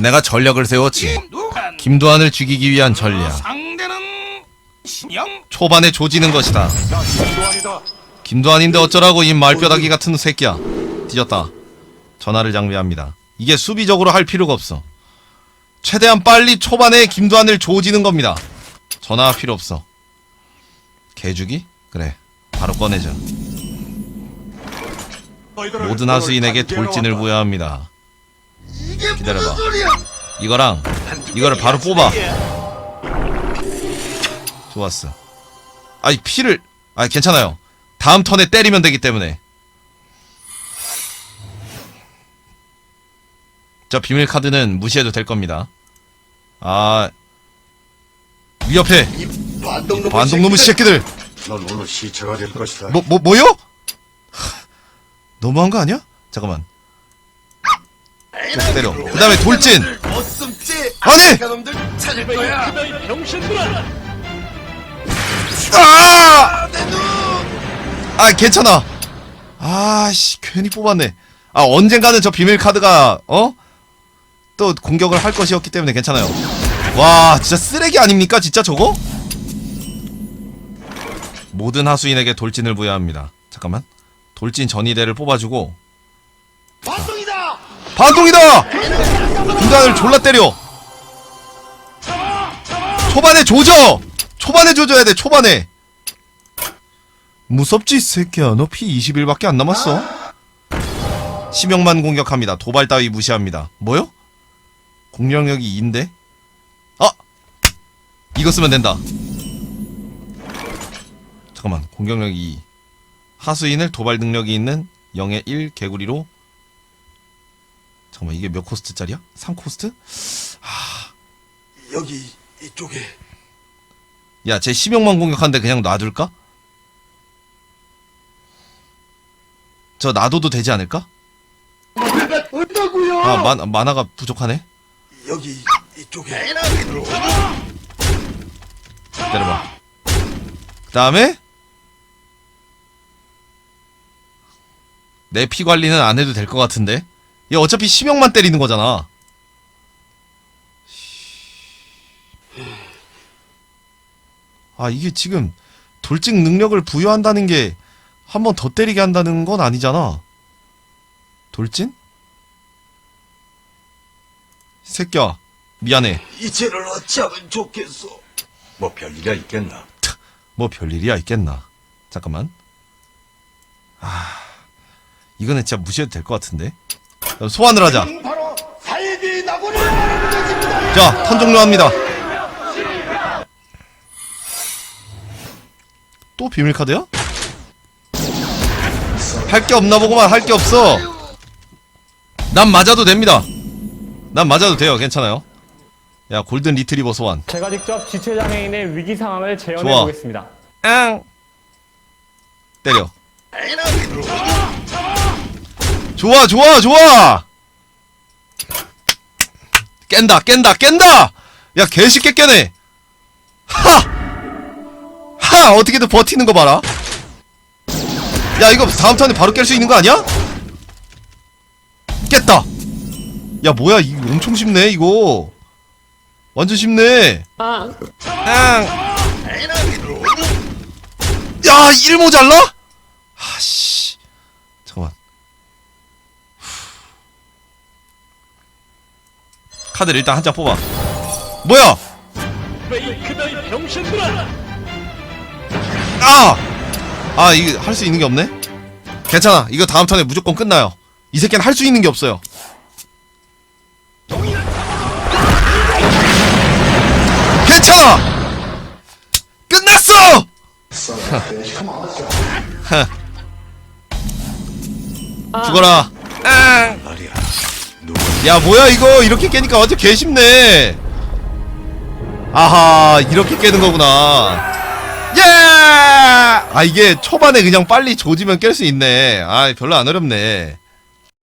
내가 전략을 세웠지. 김도환을 죽이기 위한 전략. 상대는 신영 초반에 조지는 것이다. 김도환인데 어쩌라고 이 말뼈다귀 같은 새끼야. 뒤졌다. 전화를 장비합니다. 이게 수비적으로 할 필요가 없어. 최대한 빨리 초반에 김도환을 조지는 겁니다. 전화 필요 없어. 개주기? 그래. 바로 꺼내자. 모든 하수인에게 돌진을. 부여합니다. 기다려봐. 이거랑 이거를 바로 뽑아. 좋았어. 아이 피를 아 괜찮아요. 다음 턴에 때리면 되기 때문에. 저 비밀 카드는 무시해도 될 겁니다. 아 위협해 반동놈의 새끼들. 넌 오늘 시체가 될 것이다. 뭐, 뭐, 뭐요? 하, 너무한 거 아니야? 잠깐만. 쭉 때려. 그 다음에 돌진! 아니! 아! 아, 괜찮아. 아씨, 괜히 뽑았네. 아, 언젠가는 저 비밀 카드가, 어? 또 공격을 할 것이었기 때문에 괜찮아요. 와, 진짜 쓰레기 아닙니까? 진짜 저거? 모든 하수인에게 돌진을 부여합니다. 잠깐만. 돌진 전이대를 뽑아주고. 반동이다! 반동이다! 군단을 졸라 때려! 초반에 조져! 초반에 조져야 돼, 초반에! 무섭지, 이 새끼야. 너 피 21밖에 안 남았어. 심형만 공격합니다. 도발 따위 무시합니다. 뭐요? 공격력이 2인데? 아! 이거 쓰면 된다. 잠깐만 공격력이 2 하수인을 도발 능력이 있는 0에 1 개구리로 잠깐만 이게 몇 코스트짜리야? 3 코스트? 여기 이쪽에 야쟤 심형만 공격하는데 그냥 놔둘까? 저 놔둬도 되지 않을까? 온다고요. 아 만, 만화가 부족하네 여기 이쪽에 기다려봐 그 다음에 내 피 관리는 안 해도 될 것 같은데 얘 어차피 심형만 때리는 거잖아 아 이게 지금 돌진 능력을 부여한다는 게 한 번 더 때리게 한다는 건 아니잖아 돌진? 이 새끼야 미안해 이체를 어찌하면 좋겠어. 뭐 별일이야 있겠나? 뭐 별일이야 있겠나 잠깐만 아 이거는 진짜 무시해도 될 것 같은데 소환을 하자. 자 턴 종료합니다 또 비밀 카드야? 할 게 없나 보구만 할 게 없어 난 맞아도 됩니다 난 맞아도 돼요 괜찮아요 야 골든 리트리버 소환 제가 직접 지체 장애인의 위기 상황을 재현해 좋아. 보겠습니다. 앙 때려 좋아 좋아 좋아 깬다 깬다 깬다 야 개쉽게 깨네 하 하 어떻게든 버티는 거 봐라 야 이거 다음 턴에 바로 깰 수 있는 거 아니야? 깼다 야 뭐야 이거 엄청 쉽네 이거 완전 쉽네 아, 앙. 야, 1 모자라? 아씨. 잠깐만. 카드를 일단 한 장 뽑아. 뭐야? 아! 아, 이거 할 수 있는 게 없네? 괜찮아. 이거 다음 턴에 무조건 끝나요. 이 새끼는 할 수 있는 게 없어요. 괜찮아! 끝났어! 죽어라. 앙. 야 뭐야 이거 이렇게 깨니까 완전 개쉽네. 아하 이렇게 깨는 거구나. 예! 아 이게 초반에 그냥 빨리 조지면 깰 수 있네. 아 별로 안 어렵네.